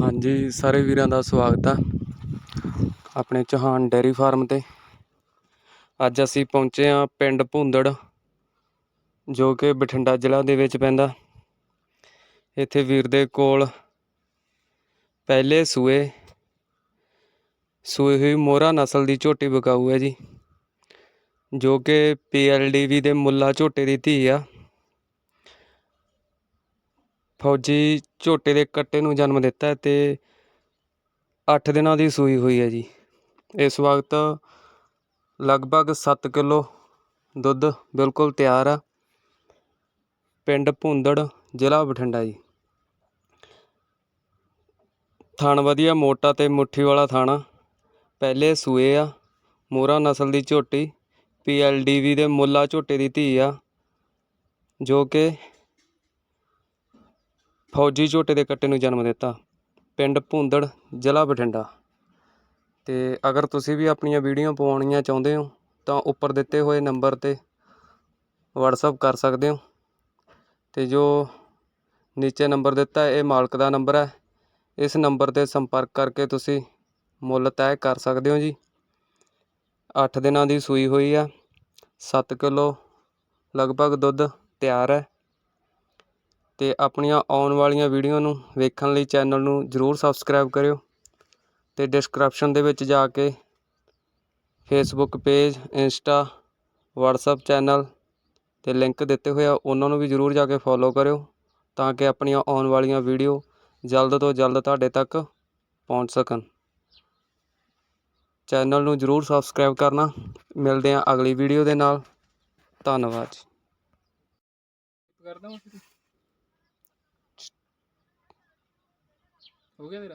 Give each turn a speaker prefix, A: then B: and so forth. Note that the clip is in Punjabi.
A: ਹਾਂਜੀ, ਸਾਰੇ ਵੀਰਾਂ ਦਾ ਸਵਾਗਤ ਆ ਆਪਣੇ ਚੌਹਾਨ ਡੇਅਰੀ ਫਾਰਮ ਤੇ। ਅੱਜ ਅਸੀਂ ਪਹੁੰਚੇ ਆ ਪਿੰਡ ਭੁੰਦੜ, ਜੋ ਕਿ ਬਠਿੰਡਾ ਜ਼ਿਲ੍ਹਾ ਦੇ ਵਿੱਚ ਪੈਂਦਾ। ਇੱਥੇ ਵੀਰ ਦੇ ਕੋਲ ਪਹਿਲੇ ਸੂਏ ਸੂਏ ਹੋਈ ਮੋਹਰਾ ਨਸਲ ਦੀ ਝੋਟੀ ਬਕਾਊ ਹੈ ਜੀ, ਜੋ ਕਿ ਪੀਐਲਡੀਵੀ ਦੇ ਮੁੱਲਾ ਝੋਟੇ ਦੀ ਧੀ ਆ। ਫੌਜੀ ਝੋਟੇ ਦੇ ਕੱਟੇ ਨੂੰ ਜਨਮ ਦਿੱਤਾ ਅਤੇ ਅੱਠ ਦਿਨਾਂ ਦੀ ਸੂਈ ਹੋਈ ਹੈ ਜੀ। ਇਸ ਵਕਤ ਲਗਭਗ 7 ਕਿਲੋ ਦੁੱਧ ਬਿਲਕੁਲ ਤਿਆਰ ਆ। ਪਿੰਡ ਭੁੰਦੜ, ਜ਼ਿਲ੍ਹਾ ਬਠਿੰਡਾ ਜੀ। ਥਣ ਵਧੀਆ ਮੋਟਾ ਤੇ ਮੁੱਠੀ ਵਾਲਾ ਥਾਣਾ। ਪਹਿਲੇ ਸੂਏ ਆ, ਮੋਹਰਾ ਨਸਲ ਦੀ ਝੋਟੀ ਪੀਐਲਡੀਵੀ ਦੇ ਮੁੱਲਾ ਝੋਟੇ ਦੀ ਧੀ ਆ, ਜੋ ਕਿ ਫੌਜੀ ਝੋਟੇ ਦੇ ਕੱਟੇ ਨੂੰ ਜਨਮ ਦਿੱਤਾ। ਪਿੰਡ ਭੁੰਦੜ, ਜ਼ਿਲ੍ਹਾ ਬਠਿੰਡਾ। ਅਤੇ ਅਗਰ ਤੁਸੀਂ ਵੀ ਆਪਣੀਆਂ ਵੀਡੀਓ ਪਵਾਉਣੀਆਂ ਚਾਹੁੰਦੇ ਹੋ, ਤਾਂ ਉੱਪਰ ਦਿੱਤੇ ਹੋਏ ਨੰਬਰ ਤੇ ਵਟਸਐਪ ਕਰ ਸਕਦੇ ਹੋ। ਅਤੇ ਜੋ ਨੀਚੇ ਨੰਬਰ ਦਿੱਤਾ, ਇਹ ਮਾਲਕ ਦਾ ਨੰਬਰ ਹੈ। ਇਸ ਨੰਬਰ ਤੇ ਸੰਪਰਕ ਕਰਕੇ ਤੁਸੀਂ ਮੁੱਲ ਤੈਅ ਕਰ ਸਕਦੇ ਹੋ ਜੀ। 8 ਦਿਨਾਂ ਦੀ ਸੂਈ ਹੋਈ ਆ। 7 ਕਿਲੋ ਲਗਭਗ ਦੁੱਧ ਤਿਆਰ ਹੈ। ਅਤੇ ਆਪਣੀਆਂ ਆਉਣ ਵਾਲੀਆਂ ਵੀਡੀਓ ਨੂੰ ਵੇਖਣ ਲਈ ਚੈਨਲ ਨੂੰ ਜਰੂਰ ਸਬਸਕ੍ਰਾਈਬ ਕਰਿਓ ਅਤੇ ਡਿਸਕ੍ਰਿਪਸ਼ਨ ਦੇ ਵਿੱਚ ਜਾ ਕੇ Facebook page Insta WhatsApp channel ਅਤੇ ਲਿੰਕ ਦਿੱਤੇ ਹੋਏ ਆ, ਉਹਨਾਂ ਨੂੰ ਵੀ ਜਰੂਰ ਜਾ ਕੇ ਫੋਲੋ ਕਰਿਓ ਤਾਂ ਕਿ ਆਪਣੀਆਂ ਆਉਣ ਵਾਲੀਆਂ ਵੀਡੀਓ ਜਲਦ ਤੋਂ ਜਲਦ ਤੁਹਾਡੇ ਤੱਕ ਪਹੁੰਚ ਸਕਣ। ਚੈਨਲ ਨੂੰ ਜਰੂਰ ਸਬਸਕ੍ਰਾਈਬ ਕਰਨਾ। ਮਿਲਦੇ ਹਾਂ ਅਗਲੀ ਵੀਡੀਓ ਦੇ ਨਾਲ। ਧੰਨਵਾਦ ਜੀ।
B: ਕਰਦਾ ¿O qué?